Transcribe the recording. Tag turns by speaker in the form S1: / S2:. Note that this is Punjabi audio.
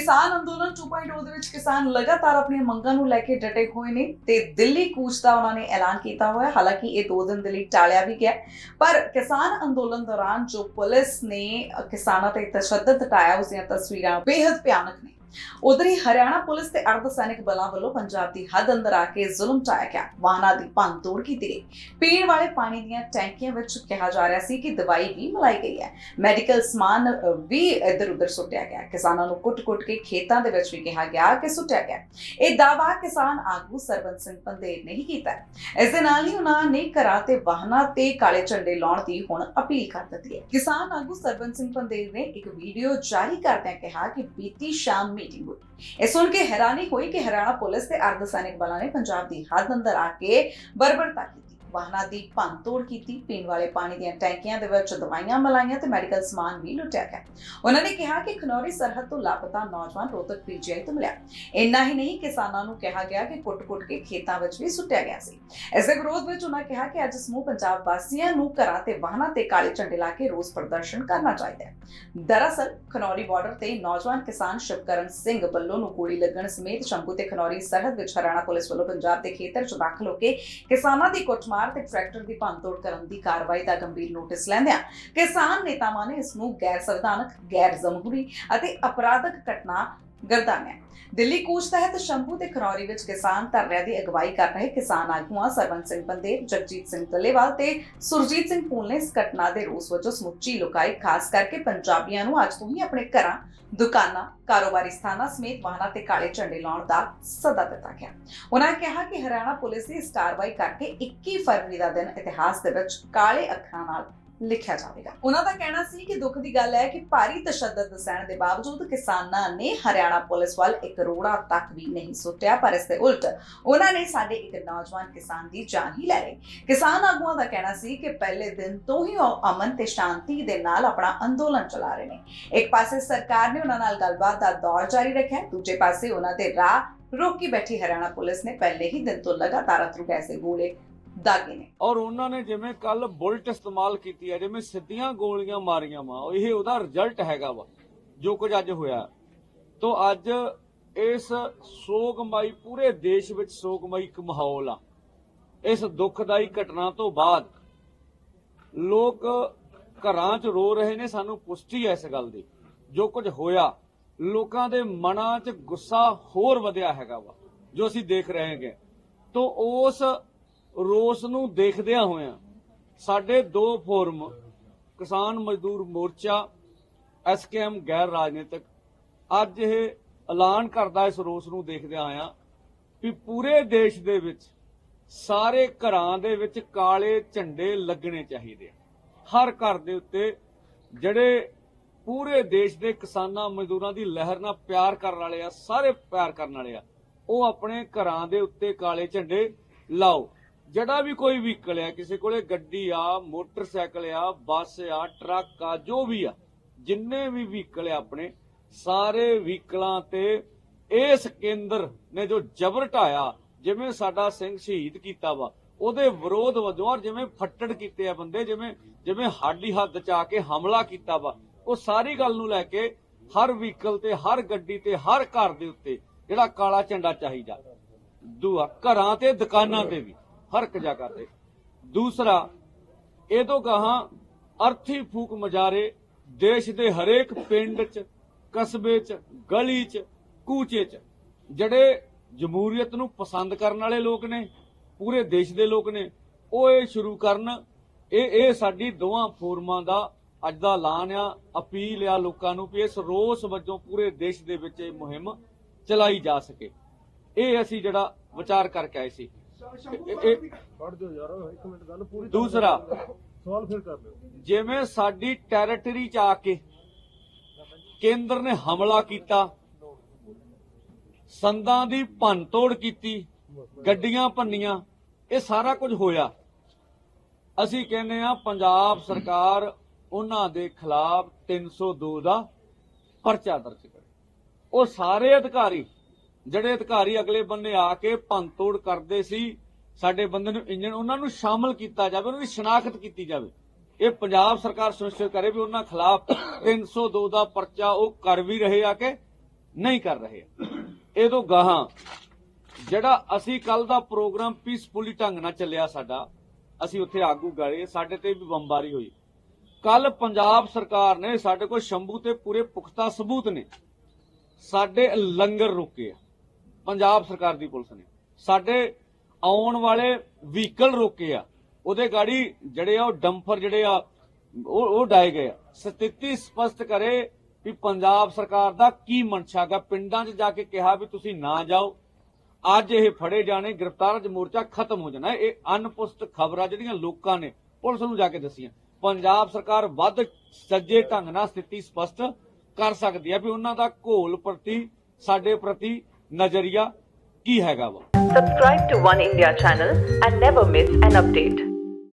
S1: ਕਿਸਾਨ ਅੰਦੋਲਨ 2.0 ਦੇ ਵਿੱਚ ਕਿਸਾਨ ਲਗਾਤਾਰ ਆਪਣੀਆਂ ਮੰਗਾਂ ਨੂੰ ਲੈ ਕੇ ਡਟੇ ਹੋਏ ਨੇ ਤੇ ਦਿੱਲੀ ਕੂਚ ਦਾ ਉਹਨਾਂ ਨੇ ਐਲਾਨ ਕੀਤਾ ਹੋਇਆ ਹਾਲਾਂਕਿ ਇਹ ਦੋ ਦਿਨ ਦੇ ਲਈ ਟਾਲਿਆ ਵੀ ਗਿਆ ਪਰ ਕਿਸਾਨ ਅੰਦੋਲਨ ਦੌਰਾਨ ਜੋ ਪੁਲਿਸ ਨੇ ਕਿਸਾਨਾਂ ਤੇ ਤਸ਼ੱਦਦ ਟਾਇਆ ਉਸ ਦੀਆਂ ਤਸਵੀਰਾਂ ਬੇहद ਭਿਆਨਕ ਨੇ। ਉਧਰ ਹੀ ਹਰਿਆਣਾ ਪੁਲਿਸ ਤੇ ਅਰਧ ਸੈਨਿਕ ਬਲਾਂ ਵੱਲੋਂ ਪੰਜਾਬ ਦੀ ਹੱਦ ਅੰਦਰ ਆ ਕੇ ਜ਼ੁਲਮ ਢਾਇਆ ਗਿਆ। ਵਾਹਨਾਂ ਦੀ ਭੰਨ ਤੋੜ ਕੀਤੀ ਗਈ। ਪੀਣ ਵਾਲੇ ਪਾਣੀ ਦੀਆਂ ਟੈਂਕੀਆਂ ਵਿੱਚ ਕਿਹਾ ਜਾ ਰਿਹਾ ਸੀ ਕਿ ਦਵਾਈ ਵੀ ਮਲਾਈ ਗਈ ਹੈ। ਮੈਡੀਕਲ ਸਮਾਨ ਵੀ ਇੱਧਰ ਉੱਧਰ ਸੁੱਟਿਆ ਗਿਆ। ਕਿਸਾਨਾਂ ਨੂੰ ਕੁੱਟ-ਕੁੱਟ ਕੇ ਖੇਤਾਂ ਦੇ ਵਿੱਚ ਵੀ ਕਿਹਾ ਗਿਆ ਕਿ ਸੁੱਟਿਆ ਗਿਆ। ਇਹ ਦਾਵਾ ਕਿਸਾਨ ਆਗੂ ਸਰਬੰਸ ਸਿੰਘ ਪੰਦੇਰ ਨੇ ਹੀ ਕੀਤਾ ਇਸ ਦੇ ਨਾਲ ਹੀ ਉਹਨਾਂ ਨੇ ਘਰਾਂ ਤੇ ਵਾਹਨਾਂ ਤੇ ਕਾਲੇ ਝੰਡੇ ਲਾਉਣ ਦੀ ਹੁਣ ਅਪੀਲ ਕਰ ਦਿੱਤੀ ਹੈ। ਕਿਸਾਨ ਆਗੂ ਸਰਬੰਸ ਸਿੰਘ ਪੰਦੇਰ ਨੇ ਇੱਕ ਵੀਡੀਓ ਜਾਰੀ ਕਰਦਿਆਂ ਕਿਹਾ ਕਿ ਬੀਤੀ ਸ਼ਾਮ ਮੀਟਿੰਗ ਹੋਈ। ਇਹ ਸੁਣ ਕੇ ਹੈਰਾਨੀ ਹੋਈ ਕਿ ਹਰਿਆਣਾ ਪੁਲਿਸ ਤੇ ਅਰਧ ਸੈਨਿਕ ਬਲਾਂ ਨੇ ਪੰਜਾਬ ਦੀ ਹੱਦ ਅੰਦਰ ਆ ਕੇ ਬਰਬਰਤਾ ਕੀਤੀ। ਵਾਹਨਾਂ ਦੀ ਭੰਨਤੋੜ ਕੀਤੀ। ਪੀਣ ਵਾਲੇ ਪਾਣੀ ਦੀਆਂ ਟੈਂਕੀਆਂ ਦੇ ਵਿੱਚ ਦਵਾਈਆਂ ਮਲਾਈਆਂ ਤੇ ਮੈਡੀਕਲ ਸਮਾਨ ਵੀ ਲੁੱਟਿਆ ਗਿਆ। ਉਹਨਾਂ ਨੇ ਕਿਹਾ ਕਿ ਖਨੌਰੀ ਸਰਹੱਦ ਤੋਂ ਲਾਪਤਾ ਨੌਜਵਾਨ ਰੋਹਤਕ ਪੀਜੀਆਈ ਤੋਂ ਮਿਲਿਆ। ਇੰਨਾ ਹੀ ਨਹੀਂ, ਕਿਸਾਨਾਂ ਨੂੰ ਕਿਹਾ ਗਿਆ ਕਿ ਕੁੱਟ-ਕੁੱਟ ਕੇ ਖੇਤਾਂ ਵਿੱਚ ਵੀ ਸੁੱਟਿਆ ਗਿਆ ਸੀ। ਇਸ ਦੇ ਵਿਰੋਧ ਵਿੱਚ ਉਹਨਾਂ ਕਿਹਾ ਕਿ ਅੱਜ ਸਮੂਹ ਪੰਜਾਬ ਵਾਸੀਆਂ ਨੂੰ ਘਰਾਂ ਤੇ ਵਾਹਨਾਂ ਤੇ ਕਾਲੇ ਝੰਡੇ ਲਾ ਕੇ ਰੋਸ ਪ੍ਰਦਰਸ਼ਨ ਕਰਨਾ ਚਾਹੀਦਾ ਹੈ। ਦਰਅਸਲ, ਖਨੌਰੀ ਬਾਰਡਰ ਤੇ ਨੌਜਵਾਨ ਕਿਸਾਨ ਸ਼ਿਵਕਰਨ ਸਿੰਘ ਬੱਲੋ ਨੂੰ ਗੋਲੀ ਲੱਗਣ ਸਮੇਤ ਸ਼ੰਭੂ ਤੇ ਖਨੌਰੀ ਸਰਹੱਦ ਵਿੱਚ ਹਰਿਆਣਾ ਪੁਲਿਸ ਵੱਲੋਂ ਪੰਜਾਬ ਦੇ ਖੇਤਰ 'ਚ ਦਾਖਲ ਹੋ ਕੇ ਕਿਸਾਨਾਂ ਦੀ ਕੁੱਟਮਾਰ ਤੇ ਟਰੈਕਟਰ ਦੀ ਭੰਨਤੋੜ ਕਰਨ ਦੀ ਕਾਰਵਾਈ ਦਾ ਗੰਭੀਰ ਨੋਟਿਸ ਲੈਂਦਿਆਂ ਕਿਸਾਨ ਨੇਤਾਵਾਂ ਨੇ ਇਸ ਨੂੰ ਗੈਰ ਸੰਵਿਧਾਨਕ, ਗੈਰ ਜਮਹੂਰੀ ਅਤੇ ਅਪਰਾਧਕ ਘਟਨਾ ਗਰਦਾਨਿਆ ਦਿੱਲੀ ਕੂਚ ਤਹਿਤ ਸ਼ੰਭੂ ਤੇ ਖਰੌਰੀ ਵਿੱਚ ਕਿਸਾਨ ਧਰਨਿਆਂ ਦੀ ਅਗਵਾਈ ਕਰ ਰਹੇ ਕਿਸਾਨ ਆਗੂਆਂ ਸਰਵਨ ਸਿੰਘ ਬੰਦੇਰ ਜਗਜੀਤ ਸਿੰਘ ਦੱਲੇਵਾਲ ਤੇ ਸੁਰਜੀਤ ਸਿੰਘ ਪੂਲ ਨੇ ਇਸ ਘਟਨਾ ਦੇ ਰੋਸ ਵਜੋਂ ਸਮੁੱਚੀ ਲੁਕਾਈ, ਖਾਸ ਕਰਕੇ ਪੰਜਾਬੀਆਂ ਨੂੰ ਅੱਜ ਤੋਂ ਹੀ ਆਪਣੇ ਘਰਾਂ, ਦੁਕਾਨਾਂ, ਕਾਰੋਬਾਰੀ ਸਥਾਨਾਂ ਸਮੇਤ ਵਾਹਨਾਂ ਤੇ ਕਾਲੇ ਝੰਡੇ ਲਾਉਣ ਦਾ ਸੱਦਾ ਦਿੱਤਾ ਗਿਆ। ਉਹਨਾਂ ਕਿਹਾ ਕਿ ਹਰਿਆਣਾ ਪੁਲਿਸ ਦੀ ਇਸ ਕਾਰਵਾਈ ਕਰਕੇ 21 ਫਰਵਰੀ ਦਾ ਦਿਨ ਇਤਿਹਾਸ ਦੇ ਵਿੱਚ ਕਾਲੇ ਅੱਖਰਾਂ ਨਾਲ ਲਿਖਿਆ ਜਾਵੇਗਾ। ਉਹਨਾਂ ਦਾ ਕਹਿਣਾ ਸੀ ਕਿ ਦੁੱਖ ਦੀ ਗੱਲ ਹੈ ਕਿ ਭਾਰੀ ਤਸ਼ੱਦਦ ਸਹਿਣ ਦੇ ਬਾਵਜੂਦ ਕਿਸਾਨਾਂ ਨੇ ਹਰਿਆਣਾ ਪੁਲਿਸ ਵੱਲ ਇੱਕ ਕਰੋੜਾ ਤੱਕ ਵੀ ਨਹੀਂ ਸੁੱਟਿਆ, ਪਰ ਇਸ ਦੇ ਉਲਟ ਉਹਨਾਂ ਨੇ ਸਾਡੇ ਇੱਕ ਨੌਜਵਾਨ ਕਿਸਾਨ ਦੀ ਜਾਨ ਹੀ ਲੈ ਲਈ। ਕਿਸਾਨ ਆਗੂਆਂ ਦਾ ਕਹਿਣਾ ਸੀ ਕਿ ਪਹਿਲੇ ਦਿਨ ਤੋਂ ਹੀ ਉਹ ਅਮਨ ਤੇ ਸ਼ਾਂਤੀ ਦੇ ਨਾਲ ਆਪਣਾ ਅੰਦੋਲਨ ਚਲਾ ਰਹੇ ਨੇ। ਇੱਕ ਪਾਸੇ ਸਰਕਾਰ ਨੇ ਉਹਨਾਂ ਨਾਲ ਗੱਲਬਾਤ ਦਾ ਦੌਰ ਜਾਰੀ ਰੱਖਿਆ, ਦੂਜੇ ਪਾਸੇ ਉਹਨਾਂ ਦੇ ਰਾਹ ਰੋਕੀ ਬੈਠੀ ਹਰਿਆਣਾ ਪੁਲਿਸ ਨੇ ਪਹਿਲੇ ਹੀ ਦਿਨ ਤੋਂ ਲਗਾਤਾਰ ਅਥਰੂ ਗੈਸ ਦੇ ਗੋਲੇ ਦਾਗੇ ਨੇ।
S2: ਔਰ ਉਹਨਾਂ ਨੇ ਜਿਵੇਂ ਕੱਲ ਬੁਲਟ ਇਸਤੇਮਾਲ ਕੀਤੀ ਹੈ ਜਿਵੇਂ ਸਿੱਧੀਆਂ ਗੋਲੀਆਂ ਮਾਰੀਆਂ ਵਾ ਇਹ ਉਹਦਾ ਰਿਜ਼ਲਟ ਹੈਗਾ ਵਾ, ਜੋ ਕੁਝ ਅੱਜ ਹੋਇਆ। ਤੋਂ ਅੱਜ ਇਸ ਸੋਗਮਈ, ਪੂਰੇ ਦੇਸ਼ ਵਿੱਚ ਸੋਗਮਈ ਇੱਕ ਮਾਹੌਲ ਆ। ਇਸ ਦੁਖਦਾਈ ਘਟਨਾ ਤੋਂ ਬਾਅਦ ਲੋਕ ਘਰਾਂ 'ਚ ਰੋ ਰਹੇ ਨੇ, ਸਾਨੂੰ ਪੁਸ਼ਟੀ ਹੈ ਇਸ ਗੱਲ ਦੀ। ਜੋ ਕੁਝ ਹੋਇਆ, ਲੋਕਾਂ ਦੇ ਮਨਾਂ 'ਚ ਗੁੱਸਾ ਹੋਰ ਵਧਿਆ ਹੈਗਾ ਵਾ, ਜੋ ਅਸੀਂ ਦੇਖ ਰਹੇ ਹੈਗੇ। ਤੋਂ ਉਸ ਰੋਸ ਨੂੰ ਦੇਖਦਿਆਂ ਹੋਇਆਂ ਸਾਡੇ ਦੋ ਫੋਰਮ, ਕਿਸਾਨ ਮਜ਼ਦੂਰ ਮੋਰਚਾ ਐਸਕੇਐਮ ਗੈਰ ਰਾਜਨੀਤਿਕ, ਅੱਜ ਇਹ ਐਲਾਨ ਕਰਦਾ ਇਸ ਰੋਸ ਨੂੰ ਦੇਖਦਿਆਂ ਆਇਆ ਵੀ ਪੂਰੇ ਦੇਸ਼ ਦੇ ਵਿੱਚ ਸਾਰੇ ਘਰਾਂ ਦੇ ਵਿੱਚ ਕਾਲੇ ਝੰਡੇ ਲੱਗਣੇ ਚਾਹੀਦੇ ਆ। ਹਰ ਘਰ ਦੇ ਉੱਤੇ ਜਿਹੜੇ ਪੂਰੇ ਦੇਸ਼ ਦੇ ਕਿਸਾਨਾਂ ਮਜ਼ਦੂਰਾਂ ਦੀ ਲਹਿਰ ਨਾਲ ਪਿਆਰ ਕਰਨ ਵਾਲੇ ਆ, ਸਾਰੇ ਪਿਆਰ ਕਰਨ ਵਾਲੇ ਆ, ਉਹ ਆਪਣੇ ਘਰਾਂ ਦੇ ਉੱਤੇ ਕਾਲੇ ਝੰਡੇ ਲਾਓ। ਜਿਹੜਾ ਵੀ ਕੋਈ ਵਹੀਕਲ ਆ, ਕਿਸੇ ਕੋਲੇ ਗੱਡੀ ਆ, ਮੋਟਰਸਾਈਕਲ ਆ, ਬੱਸ ਆ, ਟਰੱਕ ਆ, ਜੋ ਵੀ ਆ, ਜਿੰਨੇ ਵੀ ਵਹੀਕਲ ਆ ਆਪਣੇ, ਸਾਰੇ ਵਹੀਕਲਾਂ ਤੇ ਇਸ ਕੇਂਦਰ ਨੇ ਜੋ ਜ਼ਬਰ ਢਾਇਆ, ਜਿਵੇਂ ਸਾਡਾ ਸਿੰਘ ਸ਼ਹੀਦ ਕੀਤਾ ਵਾ, ਉਹਦੇ ਵਿਰੋਧ ਵਜੋਂ ਔਰ ਜਿਵੇਂ ਫੱਟੜ ਕੀਤੇ ਆ ਬੰਦੇ, ਜਿਵੇਂ ਜਿਵੇਂ ਹਾਡੀ ਹੱਦ ਚ ਆ ਕੇ ਹਮਲਾ ਕੀਤਾ ਵਾ, ਉਹ ਸਾਰੀ ਗੱਲ ਨੂੰ ਲੈ ਕੇ ਹਰ ਵਹੀਕਲ ਤੇ, ਹਰ ਗੱਡੀ ਤੇ, ਹਰ ਘਰ ਦੇ ਉੱਤੇ ਜਿਹੜਾ ਕਾਲਾ ਝੰਡਾ ਚਾਹੀਦਾ। ਦੂਆ, ਘਰਾਂ ਤੇ, ਦੁਕਾਨਾਂ ਤੇ ਵੀ। ਹਰ ਇੱਕ ਜਗ੍ਹਾ ਤੇ। ਦੂਸਰਾ ਇਹ ਤੋਂ ਗਾਹਾਂ ਅਰਥੀ ਫੂਕ ਮਜਾਰੇ ਦੇਸ਼ ਦੇ ਹਰੇਕ ਪਿੰਡ 'ਚ, ਕਸਬੇ 'ਚ, ਗਲੀ 'ਚ, ਕੂਚੇ 'ਚ, ਜਿਹੜੇ ਜਮਹੂਰੀਅਤ ਨੂੰ ਪਸੰਦ ਕਰਨ ਵਾਲੇ ਲੋਕ ਨੇ, ਪੂਰੇ ਦੇਸ਼ ਦੇ ਲੋਕ ਨੇ, ਉਹ ਇਹ ਸ਼ੁਰੂ ਕਰਨ। ਇਹ ਇਹ ਸਾਡੀ ਦੋਵਾਂ ਫੋਰਮਾਂ ਦਾ ਅੱਜ ਦਾ ਐਲਾਨ ਆ, ਅਪੀਲ ਆ ਲੋਕਾਂ ਨੂੰ ਕਿ ਇਸ ਰੋਸ ਵਜੋਂ ਪੂਰੇ ਦੇਸ਼ ਦੇ ਵਿੱਚ ਇਹ ਮੁਹਿੰਮ ਚਲਾਈ ਜਾ ਸਕੇ। ਇਹ ਅਸੀਂ ਜਿਹੜਾ ਵਿਚਾਰ ਕਰਕੇ ਆਏ ਸੀ।
S3: ਪੜ ਦਿਓ ਯਾਰ ਇੱਕ ਮਿੰਟ ਗੱਲ ਪੂਰੀ ਤਾਂ
S2: ਦੂਸਰਾ।
S3: ਸਵਾਲ ਫਿਰ ਕਰ ਲਿਓ
S2: ਜਿਵੇਂ ਸਾਡੀ ਟੈਰੀਟਰੀ ਚ ਆ ਕੇ ਕੇਂਦਰ ਨੇ ਹਮਲਾ ਕੀਤਾ ਸੰਦਾਂ ਦੀ ਭੰਨਤੋੜ ਕੀਤੀ ਗੱਡੀਆਂ ਭੰਨੀਆਂ ਇਹ ਸਾਰਾ ਕੁਝ ਹੋਇਆ। ਅਸੀਂ ਕਹਿੰਦੇ ਆ ਪੰਜਾਬ ਸਰਕਾਰ ਉਹਨਾਂ ਦੇ ਖਿਲਾਫ 302 ਦਾ ਪਰਚਾ ਦਰਜ ਕਰੇ। ਉਹ ਸਾਰੇ ਅਧਿਕਾਰੀ ਜਿਹੜੇ ਅਧਿਕਾਰੀ ਅਗਲੇ ਬੰਨੇ ਆ ਕੇ ਭੰਨਤੋੜ ਕਰਦੇ ਸੀ, ਸਾਡੇ ਬੰਦੇ ਨੂੰ ਇੰਜਣ, ਉਹਨਾਂ ਨੂੰ ਸ਼ਾਮਲ ਕੀਤਾ ਜਾਵੇ, ਉਹਨਾਂ ਦੀ ਸ਼ਨਾਖਤ ਕੀਤੀ ਜਾਵੇ। ਇਹ ਪੰਜਾਬ ਸਰਕਾਰ ਸੁਨਿਸ਼ਚਿਤ ਕਰੇ ਵੀ ਉਹਨਾਂ ਖਿਲਾਫ 302 ਦਾ ਪਰਚਾ ਉਹ ਕਰ ਵੀ ਰਹੇ ਆ ਕਿ ਨਹੀਂ ਕਰ ਰਹੇ ਇਹ ਤੋਂ ਗਾਹਾਂ ਜਿਹੜਾ ਅਸੀਂ ਕੱਲ ਦਾ ਪ੍ਰੋਗਰਾਮ ਪੀਸਫੁਲੀ ਢੰਗ ਨਾਲ ਚੱਲਿਆ ਸਾਡਾ, ਅਸੀਂ ਉੱਥੇ ਆਗੂ ਗਏ, ਸਾਡੇ ਤੇ ਵੀ ਬੰਬਾਰੀ ਹੋਈ। ਕੱਲ ਪੰਜਾਬ ਸਰਕਾਰ ਨੇ ਸਾਡੇ ਕੋਲ ਸ਼ੰਭੂ ਤੇ ਪੂਰੇ ਪੁਖਤਾ ਸਬੂਤ ਨੇ। ਸਾਡੇ ਲੰਗਰ ਰੋਕੇ ਆ। ਪੰਜਾਬ ਸਰਕਾਰ ਦੀ ਪੁਲਿਸ ਨੇ। ਸਾਡੇ ਆਉਣ ਵਾਲੇ ਵਹੀਕਲ ਰੋਕੇ ਆ। ਉਹਦੇ ਗਾੜੀ ਜਿਹੜੇ ਆ ਉਹ ਡੰਫਰ ਜਿਹੜੇ ਆ, ਉਹ ਉਹ ਡਾਏ ਗਏ ਸਥਿਤੀ ਸਪਸ਼ਟ ਕਰੇ ਵੀ ਪੰਜਾਬ ਸਰਕਾਰ ਦਾ ਕੀ ਮਨਸ਼ਾ ਪਿੰਡਾਂ 'ਚ ਜਾ ਕੇ ਕਿਹਾ ਵੀ ਤੁਸੀਂ ਨਾ ਜਾਓ। ਅੱਜ ਇਹ ਫੜੇ ਜਾਣੇ, ਗ੍ਰਿਫਤਾਰਾਂ 'ਚ ਮੋਰਚਾ ਖਤਮ ਹੋ ਜਾਣਾ ਇਹ ਅਨਪੁਸ਼ਟ ਖਬਰਾਂ ਜਿਹੜੀਆਂ ਲੋਕਾਂ ਨੇ ਪੁਲਿਸ ਨੂੰ ਜਾ ਕੇ ਦੱਸੀਆਂ। ਪੰਜਾਬ ਸਰਕਾਰ ਵੱਧ ਸੱਜੇ ਢੰਗ ਨਾਲ ਸਥਿਤੀ ਸਪਸ਼ਟ ਕਰ ਸਕਦੀ ਹੈ ਵੀ ਉਹਨਾਂ ਦਾ ਘੋਲ ਪ੍ਰਤੀ, ਸਾਡੇ ਪ੍ਰਤੀ ਨਜ਼ਰੀਆ ਕੀ ਹੈਗਾ ਵਾ
S4: subscribe to One India channel and never miss an update